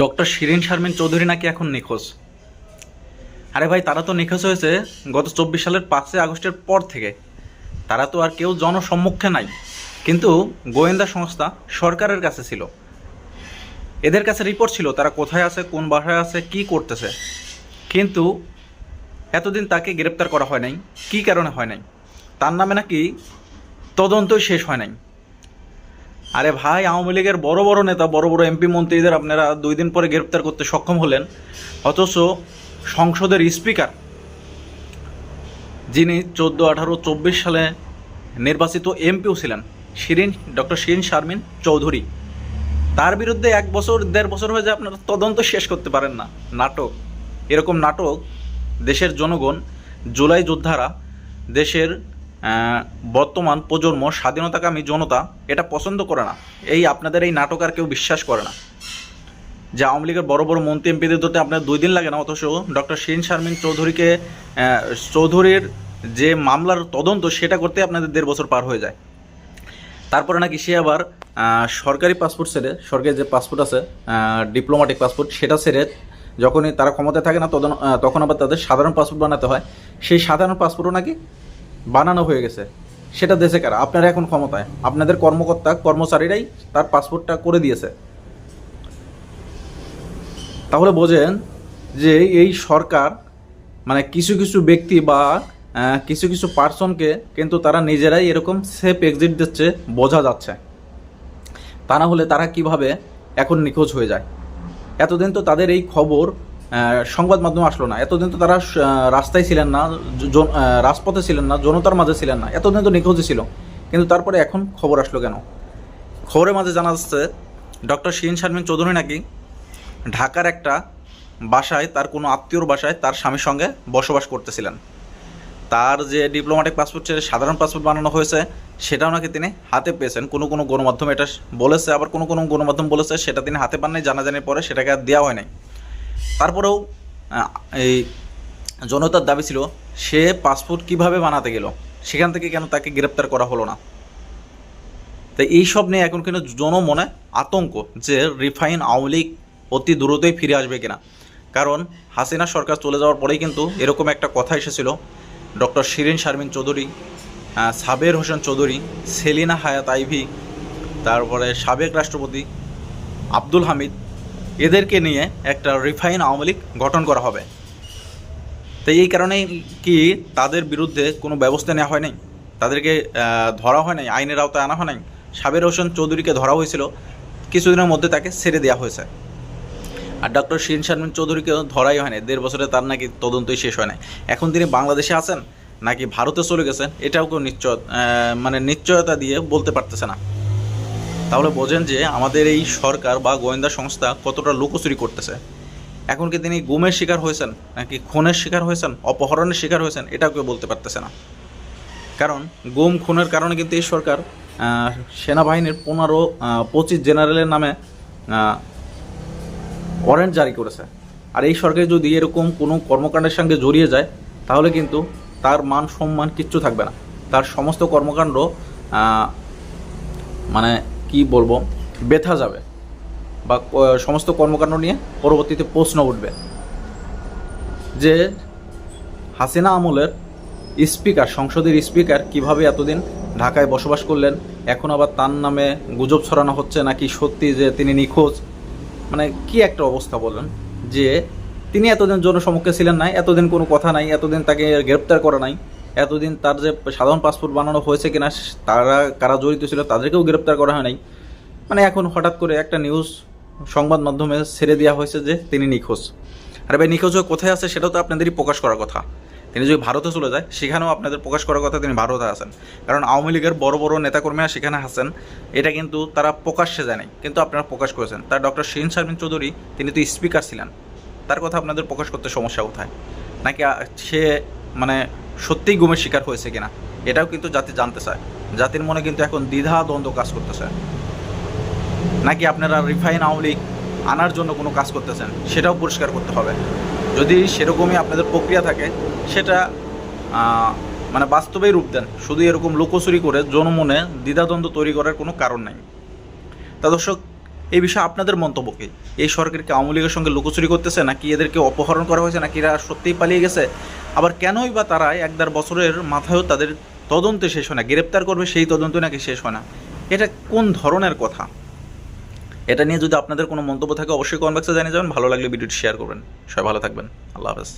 Doctor Shirin Sharmin Chowdhury নাকি এখন নিখোঁজ? আরে ভাই, তারা তো নিখোঁজ হয়েছে গত চব্বিশ সালের পাঁচই আগস্টের পর থেকে। তারা তো আর কেউ জনসম্মুখে নাই। কিন্তু গোয়েন্দা সংস্থা সরকারের কাছে ছিল। এদের কাছে রিপোর্ট ছিল, তারা কোথায় আছে, কোন বাসায় আছে, কি করতেছে। কিন্তু এতদিন তাকে গ্রেপ্তার করা হয় নাই, কী কারণে হয় নাই, তার নামে নাকি তদন্তই শেষ হয় নাই। আরে ভাই, আওয়ামী লীগের বড় বড় নেতা, বড় বড় এমপি মন্ত্রীদের আপনারা দুই দিন পরে গ্রেপ্তার করতে সক্ষম হলেন। অথচ সংসদের স্পিকার, যিনি চোদ্দ, আঠারো, চব্বিশ সালে নির্বাচিত এমপিও ছিলেন, শিরিন, ডক্টর শিরিন শারমিন চৌধুরী। তার বিরুদ্ধে এক বছর, দেড় বছর হয়ে যায় আপনারা তদন্ত শেষ করতে পারেন না। নাটক, এরকম নাটক দেশের জনগণ, জুলাই যোদ্ধারা দেশের বর্তমান প্রজন্ম স্বাধীনতাকামী জনতা এটা পছন্দ করে না। এই আপনাদের এই নাটক আর কেউ বিশ্বাস করে না। যে আওয়ামী লীগের বড় বড় মন্ত্রী এমপিদের ধরতে আপনার দুই দিন লাগে না, অথচ ডক্টর শিরিন শারমিন চৌধুরীকে চৌধুরীর যে মামলার তদন্ত সেটা করতে আপনাদের দেড় বছর পার হয়ে যায়। তারপরে নাকি সে আবার সরকারি পাসপোর্ট ছেড়ে, সরকারি যে পাসপোর্ট আছে ডিপ্লোম্যাটিক পাসপোর্ট সেটা ছেড়ে যখনই তারা ক্ষমতায় থাকে না তখন আবার তাদের সাধারণ পাসপোর্ট বানাতে হয়। সেই সাধারণ পাসপোর্টও নাকি বানানো হয়ে গেছে। সেটা দেশে কারা? আপনারা এখন ক্ষমতায়। আপনাদের কর্মকর্তা, কর্মচারীরাই তার পাসপোর্টটা করে দিয়েছে। তাহলে বোঝেন যে এই সরকার মানে কিছু কিছু ব্যক্তি বা কিছু কিছু পার্সনকে কিন্তু তারা নিজেরাই এরকম সেফ এক্সিট দিচ্ছে, বোঝা যাচ্ছে। তা না হলে তারা কীভাবে এখন নিখোঁজ হয়ে যায়? এতদিন তো তাদের এই খবর সংবাদ মাধ্যমে আসলো না। এতদিন তো তারা রাস্তায় ছিলেন না রাজপথে ছিলেন না, জনতার মাঝে ছিলেন না। এতদিন তো নিখোঁজই ছিল। কিন্তু তারপরে এখন খবর আসলো কেন? খবরের মাঝে জানা যাচ্ছে, ডক্টর শিরিন শারমিন চৌধুরী নাকি ঢাকার একটা বাসায়, তার কোনো আত্মীয়র বাসায় তার স্বামীর সঙ্গে বসবাস করতেছিলেন। তার যে ডিপ্লোম্যাটিক পাসপোর্ট সাধারণ পাসপোর্ট বানানো হয়েছে, সেটাও নাকি তিনি হাতে পেয়েছেন। কোনো কোনো গণমাধ্যম এটা বলেছে, আবার কোনো কোনো গণমাধ্যম বলেছে, সেটা তিনি হাতে পান নাই জানাজানির পরে সেটাকে আর দেওয়া হয় নাই। তারপরেও এই জনতার দাবি ছিল, সে পাসপোর্ট কীভাবে বানাতে গেল? সেখান থেকে কেন তাকে গ্রেপ্তার করা হলো না? তাই এইসব নিয়ে এখন কিন্তু জনমনে আতঙ্ক যে রিফাইন আওয়ামী লীগ অতি দ্রুতই ফিরে আসবে কিনা। কারণ হাসিনা সরকার চলে যাওয়ার পরেই কিন্তু এরকম একটা কথা এসেছিল। ডক্টর শিরিন শারমিন চৌধুরী সাবের হোসেন চৌধুরী, সেলিনা হায়াত আইভি, তারপরে সাবেক রাষ্ট্রপতি আব্দুল হামিদ এদেরকে নিয়ে একটা রিফাইন আওয়ামী লীগ গঠন করা হবে। তাই এই কারণেই কি তাদের বিরুদ্ধে কোনো ব্যবস্থা নেওয়া হয় নাই? তাদেরকে ধরা হয় নাই, আইনের আওতায় আনা হয় নাই। সাবের হোসেন চৌধুরীকে ধরা হয়েছিল। কিছুদিনের মধ্যে তাকে ছেড়ে দেওয়া হয়েছে। আর ডক্টর শিরিন শারমিন চৌধুরীকে ধরাই হয় নাই। দেড় বছরে তার নাকি তদন্তই শেষ হয় নাই। এখন তিনি বাংলাদেশে আছেন নাকি ভারতে চলে গেছেন, এটাও কেউ নিশ্চয় মানে নিশ্চয়তা দিয়ে বলতে পারতেছে না। তাহলে বোঝেন যে আমাদের এই সরকার বা গোয়েন্দা সংস্থা কতটা লুকোচুরি করতেছে। এখন কি তিনি গুমের শিকার হয়েছেন, নাকি খুনের শিকার হয়েছেন, অপহরণের শিকার হয়েছেন এটাও কেউ বলতে পারতেছে না। কারণ গুম, খুনের কারণে কিন্তু এই সরকার সেনাবাহিনীর পনেরো পঁচিশ জেনারেলের নামে ওয়ারেন্ট জারি করেছে। আর এই সরকার যদি এরকম কোনো কর্মকাণ্ডের সঙ্গে জড়িয়ে যায়, তাহলে কিন্তু তার মান সম্মান কিচ্ছু থাকবে না। তার সমস্ত কর্মকাণ্ড মানে কি বলব বেথা যাবে বা সমস্ত কর্মকাণ্ড নিয়ে পরবর্তীতে প্রশ্ন উঠবে যে হাসিনা আমলের স্পিকার, সংসদের স্পিকার কীভাবে এতদিন ঢাকায় বসবাস করলেন, এখন আবার তার নামে গুজব ছড়ানো হচ্ছে নাকি সত্যি যে তিনি নিখোঁজ? মানে কি একটা অবস্থা বলেন যে তিনি এতদিন জনসমক্ষে ছিলেন না এতদিন কোনো কথা নাই, এতদিন তাকে গ্রেপ্তার করা নাই। এতদিন তার যে সাধারণ পাসপোর্ট বানানো হয়েছে কিনা, তারা কারা জড়িত ছিল তাদেরকেও গ্রেপ্তার করা হয় নাই মানে এখন হঠাৎ করে একটা নিউজ সংবাদ মাধ্যমে ছেড়ে দেওয়া হয়েছে যে তিনি নিখোঁজ। আর ভাই, নিখোঁজ হয়ে কোথায় আছে সেটাও তো আপনাদেরই প্রকাশ করার কথা। তিনি যদি ভারতে চলে যায়, সেখানেও আপনাদের প্রকাশ করার কথা তিনি ভারতে আছেন। কারণ আওয়ামী লীগের বড় বড় নেতাকর্মীরা সেখানে আছেন, এটা কিন্তু তারা প্রকাশ্যে জানে, কিন্তু আপনারা প্রকাশ করেছেন। তার ডক্টর শিরিন শারমিন চৌধুরী, তিনি তো স্পিকার ছিলেন। তার কথা আপনাদের প্রকাশ করতে সমস্যা কোথায়? নাকি সে মানে সত্যিই গুমের শিকার হয়েছে কিনা, এটাও কিন্তু জাতি জানতে চায়। জাতির মনে কিন্তু এখন দ্বিধা দ্বন্দ্ব কাজ করতেছে। নাকি আপনারা রিফাইন আওয়ামী লীগ আনার জন্য কোনো কাজ করতেছেন, সেটাও পরিষ্কার করতে হবে। যদি সেরকমই আপনাদের প্রক্রিয়া থাকে, সেটা মানে বাস্তবেই রূপ দেন। শুধু এরকম লুকোচুরি করে জনমনে দ্বিধাদ্বন্দ্ব তৈরি করার কোনো কারণ নাই। তা দর্শক এই বিষয়ে আপনাদের মন্তব্য কি? এই সরকার কি আওয়ামী লীগের সঙ্গে লুকোচুরি করতেছে নাকি এদেরকে অপহরণ করা হয়েছে নাকি এরা সত্যিই পালিয়ে গেছে? আবার কেনই বা তারা এক দেড় বছরের মাথায়ও তাদের তদন্ত শেষ হয় না, গ্রেপ্তার করবে সেই তদন্ত নাকি শেষ হয় না? এটা কোন ধরনের কথা? এটা নিয়ে যদি আপনাদের কোনো মন্তব্য থাকে অবশ্যই কমেন্ট বক্সে জানিয়ে যাবেন, ভালো লাগলে ভিডিওটি শেয়ার করবেন। সবাই ভালো থাকবেন। আল্লাহ হাফেজ।